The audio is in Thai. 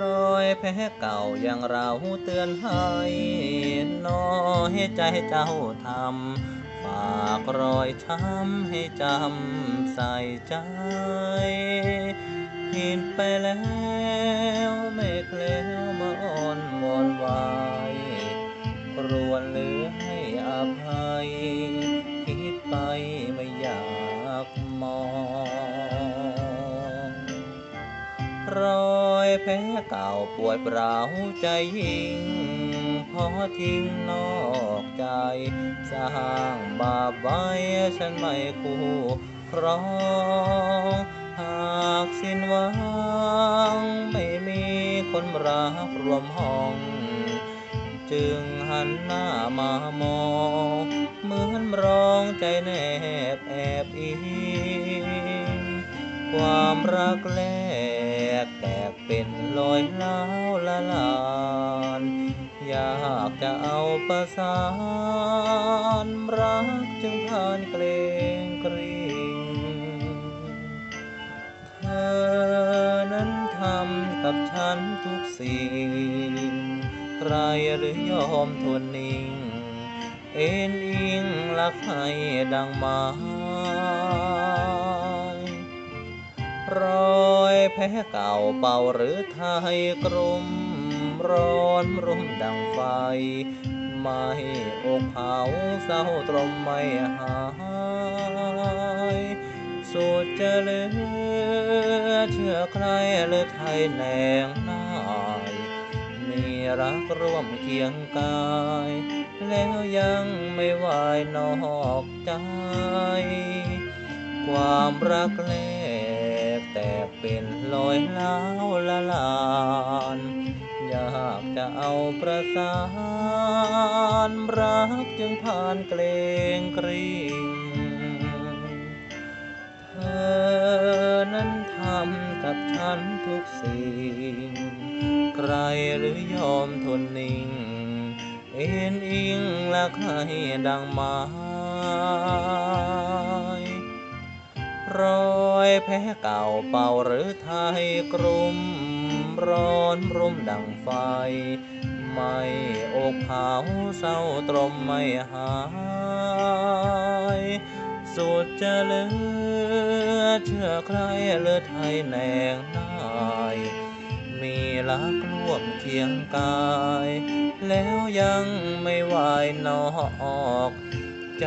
รอยแผลเก่ายังเราเตือนให้น้อยใจเจ้าทำฝากรอยช้ำให้จำใส่ใจผิดไปแล้วไม่เคล้วมาอ้อนวอนวายครวญเหลือให้อภัยคิดไปไม่อยากมองรอ ยแผลเก่าปวดเปล่าใจยิ่ง พอทิ้งนอกใจ สร้างบาปไว้ฉันไม่คู่ครองหากสิ้นหวังไม่มีคนรักรวมห้อง จึงหันหน้ามามองเหมือนร้องใจแนบแอบอิงความรักแร กแตกเป็นรอยล้าวละลาน อยากจะเอาประสาน รักจึงผ่านเกรงเกรีงเธอนั้นทำกับฉันทุกสิ่ง ใครหรือยอมทนนิ่ง เอ็นอิงรักให้ดังไม้รอย แผลเก่าเป่าหรือไทยกรุมร้อนรุ่มดังไฟ ไม่อกเผาเศร้าตรมไม่หายสุดจะเหลือเชื่อใครหรือไทยแนงนายมีรักร่วมเคียงกาย แล้วยังไม่ไหวนอกใจ ความรักแรกแตก เป็นรอยล้าวละลานอยากจะเอาประสานรักจึงผ่านเกรงเกรีงเธอนั้นทำกับฉันทุกสิ่ง ใครหรือยอมทนนิ่ง เอ็นอิงและใครดังม้ร ยแผลเก่าเป่าหรือไทยกรุมร้อนรุ่มดังไฟ ไม่อกเผาเศร้าตรมไม่หาย สุดจะเหลือเชื่อใครเลือไทยแนงนายมีรักร่วมเคียงกาย แล้วยังไม่ไหวนอกใจ